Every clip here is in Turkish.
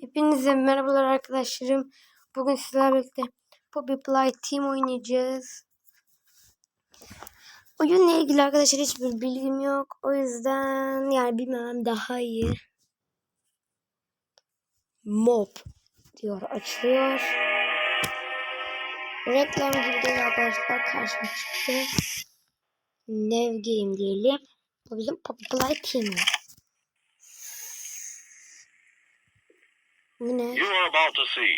Hepinize merhabalar arkadaşlarım. Bugün sizlerle birlikte Poppy Play Team oynayacağız. Oyunla ilgili arkadaşlar hiçbir bilgim yok. O yüzden yani bilmem daha iyi. Mob diyor açılıyor. Reklam gibi değil arkadaşlar karşıma çıktı. Nev Game diyelim. Bu bizim Poppy Play Team. Bu ne? You are about to see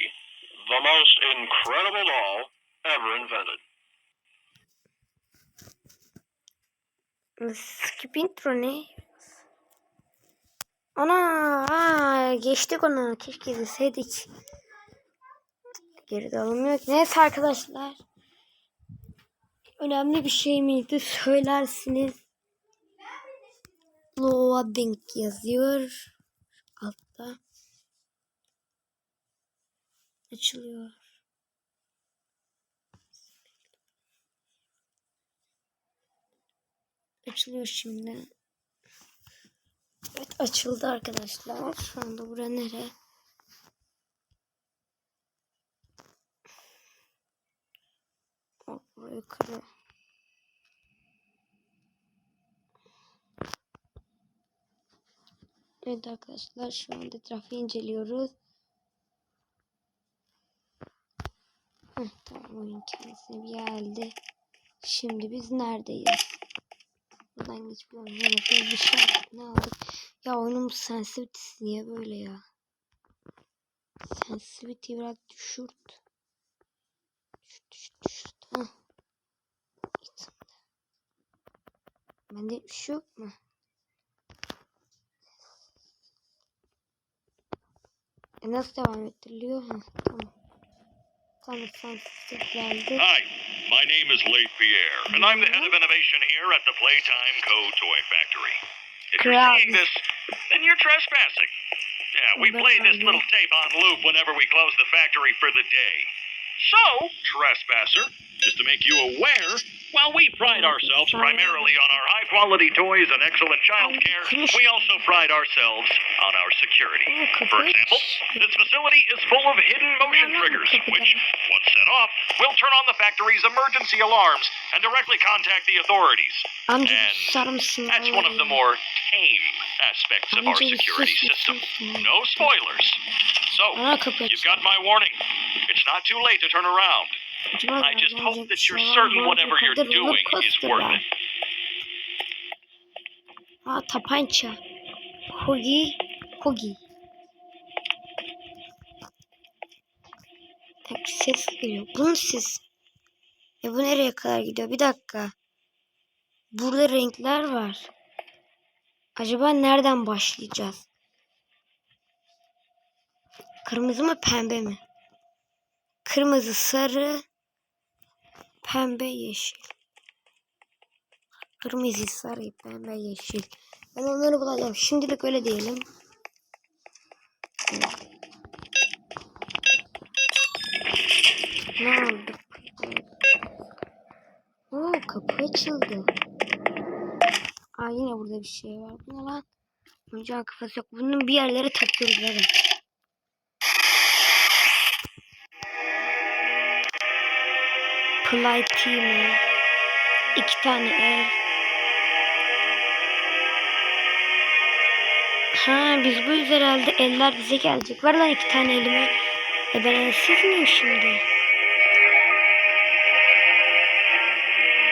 the most incredible doll ever invented. Skip intro ne? Ana aa, geçtik onu. Keşke izleseydik. Geri de alınmıyor ki. Neyse arkadaşlar. Önemli bir şey miydi? Söylersiniz. Loading yazıyor. Altta. Açılıyor. Açılıyor şimdi. Evet açıldı arkadaşlar. Şu anda bura nere? Buraya yukarı. Evet arkadaşlar şu anda etrafı inceliyoruz. Heh, tamam oyun kendisine bir geldi. Şimdi biz neredeyiz? Buradan ne yapıyoruz? Bir şey. Ne aldık? Ya oyunun sensitivity'si niye böyle ya? Sensitivity biraz düşürt. Düşürt düşürt düşürt. Heh. Git. Bende bir şey yok mu? E nasıl devam ettiriliyor? Ha, tamam. Tamam sensitivity geldi. Hi, my name is Leif Pierre, and I'm the head of innovation here at the Playtime Co. Toy Factory. If you're seeing this, then you're trespassing. Yeah, we play this little tape on loop whenever we close the factory for the day. So, trespasser, just to make you aware, while we pride ourselves primarily on our high quality toys and excellent child care, we also pride ourselves on our security. For example, this facility is full of hidden motion triggers, which, once set off, will turn on the factory's emergency alarms and directly contact the authorities. And? That's one of the more tame aspects of our security system. No spoilers. So, you've got my warning. It's not too late to turn around. I just hope that you're certain whatever you're doing is worth it. Aa tapança. Hogi. Hogi. Tek ses geliyor. Bunun ses. E bu nereye kadar gidiyor? Bir dakika. Burada renkler var. Acaba nereden başlayacağız? Kırmızı mı pembe mi? Kırmızı, sarı, pembe, yeşil. Kırmızı, sarı, pembe, yeşil. Ben onları bulacağım. Şimdilik öyle diyelim. Ne oldu? Oo kapı açıldı. Aa yine burada bir şey var. Bu ne lan? Oyuncağın kafası yok. Bunun bir yerlere takıyoruz böyle. Play Team'i. iki tane el. Ha biz bu yüzden herhalde eller bize gelecek. Ver lan iki tane elime. E ben elsiz miyim şimdi?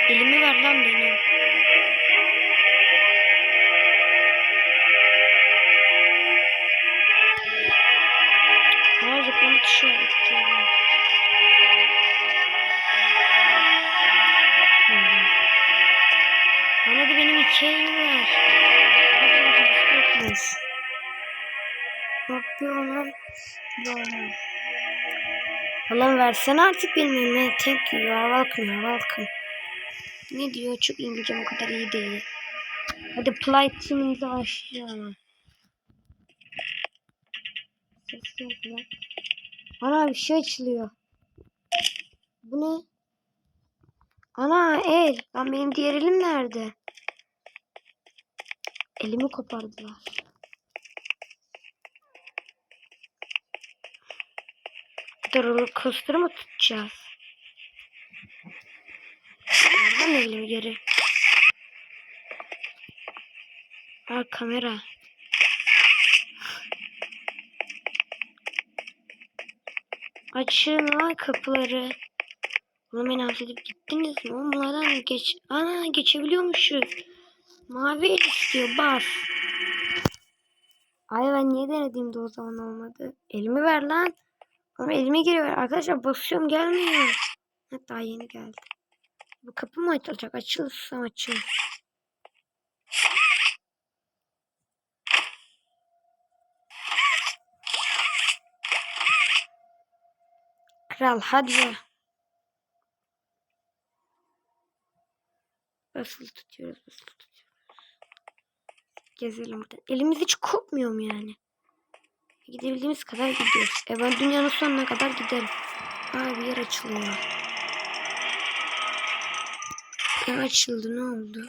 Elimi ver lan benim. Elim var. Bakalım, bakmış. Ne yapıyorum? Böyle. Ulan versene artık benim elime. Thank you. You are welcome. You are welcome. Ne diyor? Çok İngilizcem o kadar iyi değil. Hadi play team'imize başlayalım. Ses yok. Ana bir şey açılıyor. Bu ne? Ana el. Lan benim diğer elim nerede? Elimi kopardılar. Roller coaster'ı mı tutacağız? Nereden elimi geri? Ha kamera. Açın lan kapıları. Oğlum beni affedip gittiniz mi? Oğlum bunlardan geç... Ana geçebiliyormuşuz. Mavi el istiyor bas. Ay ben niye denediğimde o zaman olmadı. Elimi ver lan. Ama elime geri ver. Arkadaşlar basıyorum gelmiyor. Hatta yeni geldi. Bu kapı mı açılacak? Açılsın açıl. Kral hadi ya. Tutuyoruz, basılı. Gezelim burada. Elimiz hiç kopmuyor mu yani? Gidebildiğimiz kadar gidiyoruz. E ben dünyanın sonuna kadar giderim. Aa bir yer açılıyor. Ne açıldı ne oldu?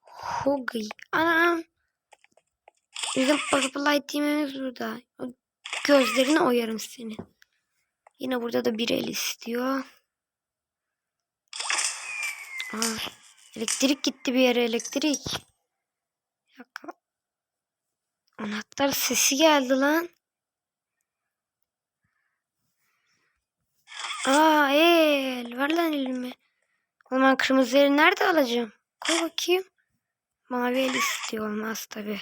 Hogi. Anam. Bizim Purple Team'imiz burada. Gözlerini oyarım seni. Yine burada da bir el istiyor. Aa, elektrik gitti bir yere elektrik. Dakika. Anahtar sesi geldi lan. Aa el. Ver lan elimi. O zaman kırmızı eli nerede alacağım? Koy bakayım. Mavi el istiyor olmaz tabi.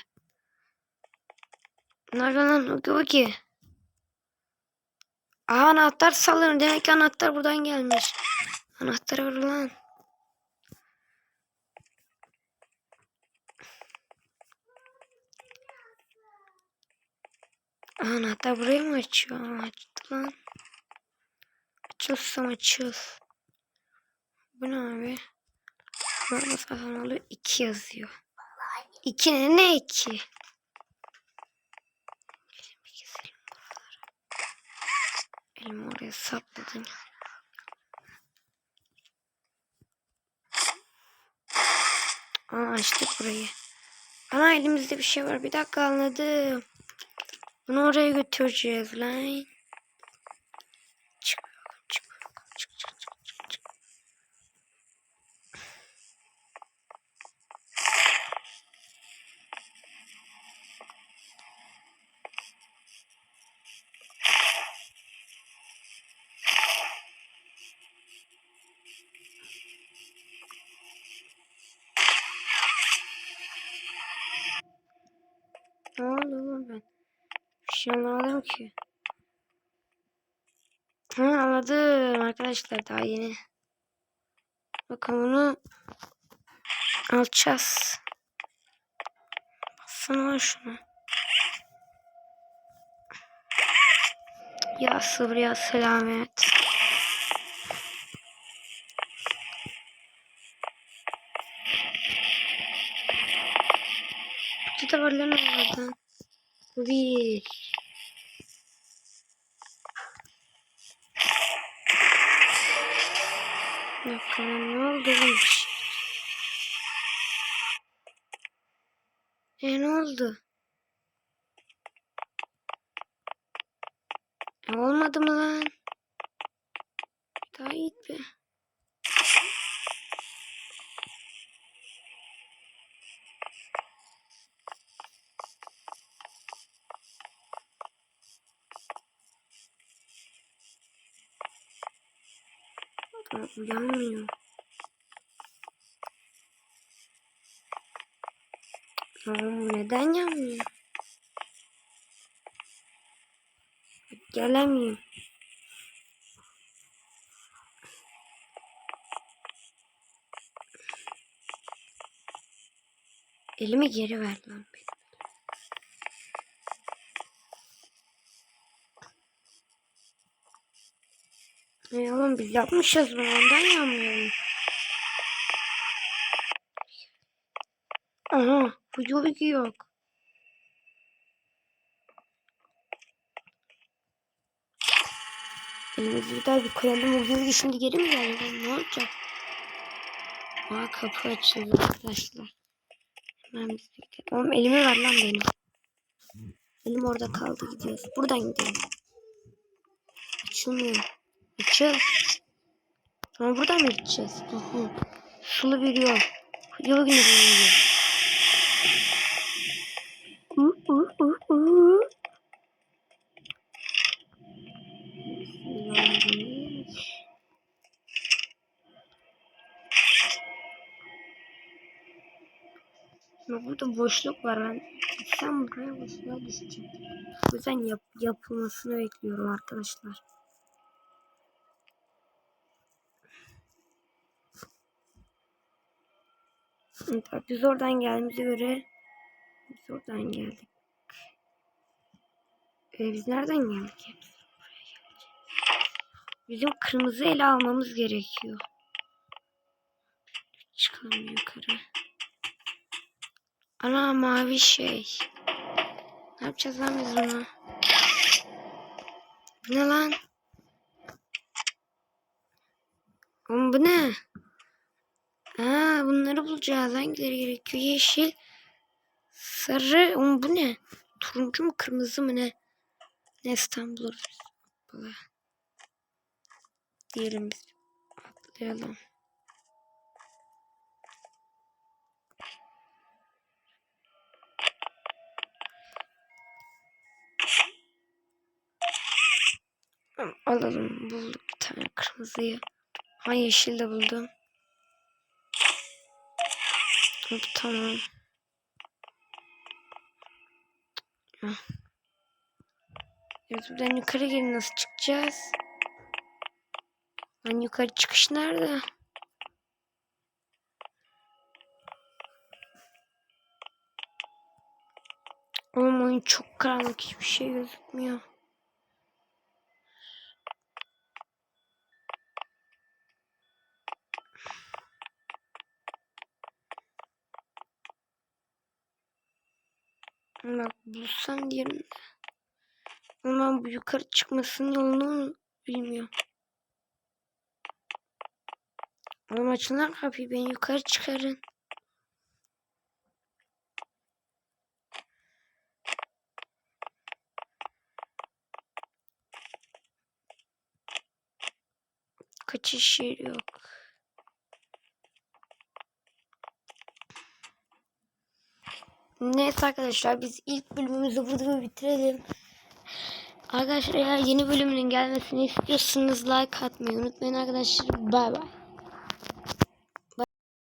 Nerede lan? Oki oki. Aa anahtar sallıyorum. Demek ki anahtar buradan gelmiş. Anahtarı ver lan. Anahtar burayı mı açıyor? Açtı lan. Açılsam açıl. Bu ne abi? Burada falan oluyor. 2 yazıyor. 2 ne? Ne 2? Elimi oraya sapladım. Aa açtık burayı. Ana elimizde bir şey var. Bir dakika anladım. Bunu oraya götüreceğiz lan. Çık, çık, çık, çık, çık, çık, çık. Ne oldu lan ben? Bir şey anlamadım ki. Ha anladım arkadaşlar daha yeni. Bakın bunu alacağız. Bassana şunu. Ya sabır ya selamet. Lan oradan. Bir. Bir lan, ne oldu bu iş? E ne oldu? E, olmadı mı lan? Daha iyi be. Aa, Uyanmıyor. Oğlum neden yanmıyor? Gelemiyorum. Elimi geri ver lan benim. E oğlum biz yapmışız bunu ondan yanmıyorum. Aha bu yolu yok. Elimizi bir daha bir koyalım. O yolu şimdi geri mi geldi? Ne olacak? Aa kapı açıldı arkadaşlar. Hemen biz de gidelim. Oğlum elimi ver lan benim. Elim orada kaldı gidiyoruz. Buradan gidelim. açılmıyor. Aha. Sulu bir yol. Yol yine boyunca. Uh, uh, uh, uh. Bismillahirrahmanirrahim. Ama burada boşluk var ben. Sen buraya boşluğa düşeceğim. O yüzden yap, yapılmasını bekliyorum arkadaşlar. Biz oradan geldiğimize göre biz oradan geldik. Ee, biz nereden geldik? Bizim kırmızı ele almamız gerekiyor. Çıkalım yukarı. Ana mavi şey. Ne yapacağız lan biz bunu? Bu ne lan? Oğlum bu ne? Bulacağız. Hangileri gerekiyor? Yeşil, sarı. Oğlum bu ne? Turuncu mu kırmızı mı ne? Nes'ten buluruz biz. Hoppala. Diyelim biz. Atlayalım. Alalım. Bulduk bir tane kırmızıyı. Ha yeşil de buldum. Tamam. Buradan yukarı gelin nasıl çıkacağız? Lan yukarı çıkış nerede? Oğlum oyun çok karanlık hiçbir şey gözükmüyor. Bak bulsam diyelim de. Ama bu yukarı çıkmasının yolunu bilmiyorum. Oğlum açın lan kapıyı beni yukarı çıkarın. Kaçış yeri yok. Neyse arkadaşlar biz ilk bölümümüzü burada bitirelim. Arkadaşlar eğer yeni bölümünün gelmesini istiyorsanız like atmayı unutmayın arkadaşlar. Bay bay.